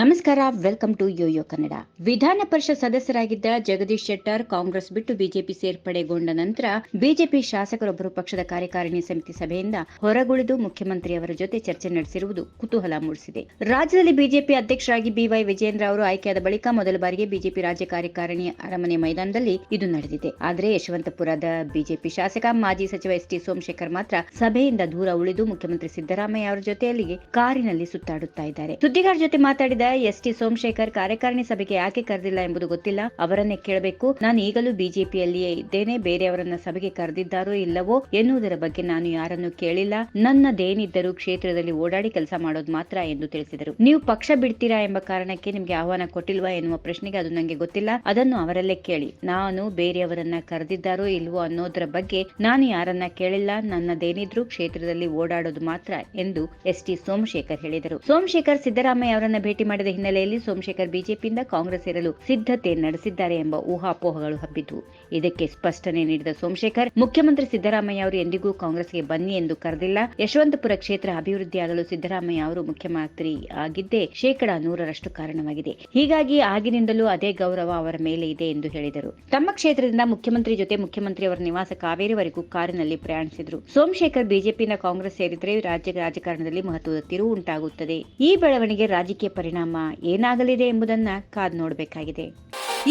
ನಮಸ್ಕಾರ welcome to Yoyo Kannada ವಿಧಾನ ಪರಿಷತ್ ಸದಸ್ಯರಾಗಿದ್ದ ಜಗದೀಶ್ ಶೆಟ್ಟರ್ ಕಾಂಗ್ರೆಸ್ ಬಿಟ್ಟು ಬಿಜೆಪಿ ಸೇರ್ಪಡೆಗೊಂಡ ನಂತರ ಬಿಜೆಪಿ ಶಾಸಕರೊಬ್ಬರು ಪಕ್ಷದ ಕಾರ್ಯಕಾರಿಣಿ ಸಮಿತಿ ಸಭೆಯಿಂದ ಹೊರಗುಳಿದು ಮುಖ್ಯಮಂತ್ರಿಯವರ ಜೊತೆ ಚರ್ಚೆ ನಡೆಸಿರುವುದು ಕುತೂಹಲ ಮೂಡಿಸಿದೆ. ರಾಜ್ಯದಲ್ಲಿ ಬಿಜೆಪಿ ಅಧ್ಯಕ್ಷರಾಗಿ ಬಿವೈ ವಿಜೇಂದ್ರ ಅವರು ಆಯ್ಕೆಯಾದ ಬಳಿಕ ಮೊದಲ ಬಾರಿಗೆ ಬಿಜೆಪಿ ರಾಜ್ಯ ಕಾರ್ಯಕಾರಿಣಿ ಅರಮನೆ ಮೈದಾನದಲ್ಲಿ ಇದು ನಡೆದಿದೆ. ಆದರೆ ಯಶವಂತಪುರದ ಬಿಜೆಪಿ ಶಾಸಕ, ಮಾಜಿ ಸಚಿವ ಎಸ್ ಟಿ ಸೋಮಶೇಖರ್ ಮಾತ್ರ ಸಭೆಯಿಂದ ದೂರ ಉಳಿದು ಮುಖ್ಯಮಂತ್ರಿ ಸಿದ್ದರಾಮಯ್ಯ ಅವರ ಜೊತೆಯಲ್ಲಿ ಕಾರಿನಲ್ಲಿ ಸುತ್ತಾಡುತ್ತಾ ಇದ್ದಾರೆ. ಸುದ್ದಿಗಾರ ಜೊತೆ ಮಾತಾಡಿದ ಎಸ್ ಟಿ ಸೋಮಶೇಖರ್ ಕಾರ್ಯಕಾರಿಣಿ ಸಭೆಗೆ ಯಾಕೆ ಕರೆದಿಲ್ಲ ಎಂಬುದು ಗೊತ್ತಿಲ್ಲ. ಅವರನ್ನೇ ಕೇಳಬೇಕು. ನಾನು ಈಗಲೂ ಬಿಜೆಪಿಯಲ್ಲಿಯೇ ಇದ್ದೇನೆ. ಬೇರೆಯವರನ್ನ ಸಭೆಗೆ ಕರೆದಿದ್ದಾರೋ ಇಲ್ಲವೋ ಎನ್ನುವುದರ ಬಗ್ಗೆ ನಾನು ಯಾರನ್ನು ಕೇಳಿಲ್ಲ. ನನ್ನದೇನಿದ್ದರೂ ಕ್ಷೇತ್ರದಲ್ಲಿ ಓಡಾಡಿ ಕೆಲಸ ಮಾಡೋದು ಮಾತ್ರ ಎಂದು ತಿಳಿಸಿದರು. ನೀವು ಪಕ್ಷ ಬಿಡ್ತೀರಾ ಎಂಬ ಕಾರಣಕ್ಕೆ ನಿಮಗೆ ಆಹ್ವಾನ ಕೊಟ್ಟಿಲ್ವಾ ಎನ್ನುವ ಪ್ರಶ್ನೆಗೆ ಅದು ನನಗೆ ಗೊತ್ತಿಲ್ಲ. ಅದನ್ನು ಅವರಲ್ಲೇ ಕೇಳಿ. ನಾನು ಬೇರೆಯವರನ್ನ ಕರೆದಿದ್ದಾರೋ ಇಲ್ವೋ ಅನ್ನೋದರ ಬಗ್ಗೆ ನಾನು ಯಾರನ್ನ ಕೇಳಿಲ್ಲ. ನನ್ನದೇನಿದ್ರೂ ಕ್ಷೇತ್ರದಲ್ಲಿ ಓಡಾಡೋದು ಮಾತ್ರ ಎಂದು ಎಸ್ ಟಿ ಸೋಮಶೇಖರ್ ಹೇಳಿದರು. ಸೋಮಶೇಖರ್ ಸಿದ್ದರಾಮಯ್ಯ ಅವರನ್ನ ಭೇಟಿ ಮಾಡಿದ ಹಿನ್ನೆಲೆಯಲ್ಲಿ ಸೋಮಶೇಖರ್ ಬಿಜೆಪಿಯಿಂದ ಕಾಂಗ್ರೆಸ್ ಸೇರಲು ಸಿದ್ಧತೆ ನಡೆಸಿದ್ದಾರೆ ಎಂಬ ಊಹಾಪೋಹಗಳು ಹಬ್ಬಿದ್ವು ಇದಕ್ಕೆ ಸ್ಪಷ್ಟನೆ ನೀಡಿದ ಸೋಮಶೇಖರ್, ಮುಖ್ಯಮಂತ್ರಿ ಸಿದ್ದರಾಮಯ್ಯ ಅವರು ಎಂದಿಗೂ ಕಾಂಗ್ರೆಸ್ಗೆ ಬನ್ನಿ ಎಂದು ಕರೆದಿಲ್ಲ. ಯಶವಂತಪುರ ಕ್ಷೇತ್ರ ಅಭಿವೃದ್ಧಿಯಾಗಲು ಸಿದ್ದರಾಮಯ್ಯ ಅವರು ಮುಖ್ಯಮಂತ್ರಿ ಆಗಿದ್ದೇ ಶೇಕಡಾ ನೂರರಷ್ಟು ಕಾರಣವಾಗಿದೆ. ಹೀಗಾಗಿ ಆಗಿನಿಂದಲೂ ಅದೇ ಗೌರವ ಅವರ ಮೇಲೆ ಇದೆ ಎಂದು ಹೇಳಿದರು. ತಮ್ಮ ಕ್ಷೇತ್ರದಿಂದ ಮುಖ್ಯಮಂತ್ರಿ ಜೊತೆ ಮುಖ್ಯಮಂತ್ರಿ ಅವರ ನಿವಾಸ ಕಾವೇರಿವರೆಗೂ ಕಾರಿನಲ್ಲಿ ಪ್ರಯಾಣಿಸಿದರು. ಸೋಮಶೇಖರ್ ಬಿಜೆಪಿಯಿಂದ ಕಾಂಗ್ರೆಸ್ ಸೇರಿದರೆ ರಾಜ್ಯ ರಾಜಕಾರಣದಲ್ಲಿ ಮಹತ್ವದ ತಿರುವು ಉಂಟಾಗುತ್ತದೆ. ಈ ಬೆಳವಣಿಗೆ ರಾಜಕೀಯ ಪರಿಣಾಮ ಏನಾಗಲಿದೆ ಎಂಬುದನ್ನ ಕಾದ್ ನೋಡಬೇಕಾಗಿದೆ.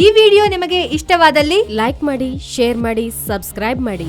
ಈ ವಿಡಿಯೋ ನಿಮಗೆ ಇಷ್ಟವಾದಲ್ಲಿ ಲೈಕ್ ಮಾಡಿ ಶೇರ್ ಮಾಡಿ ಸಬ್ಸ್ಕ್ರೈಬ್ ಮಾಡಿ.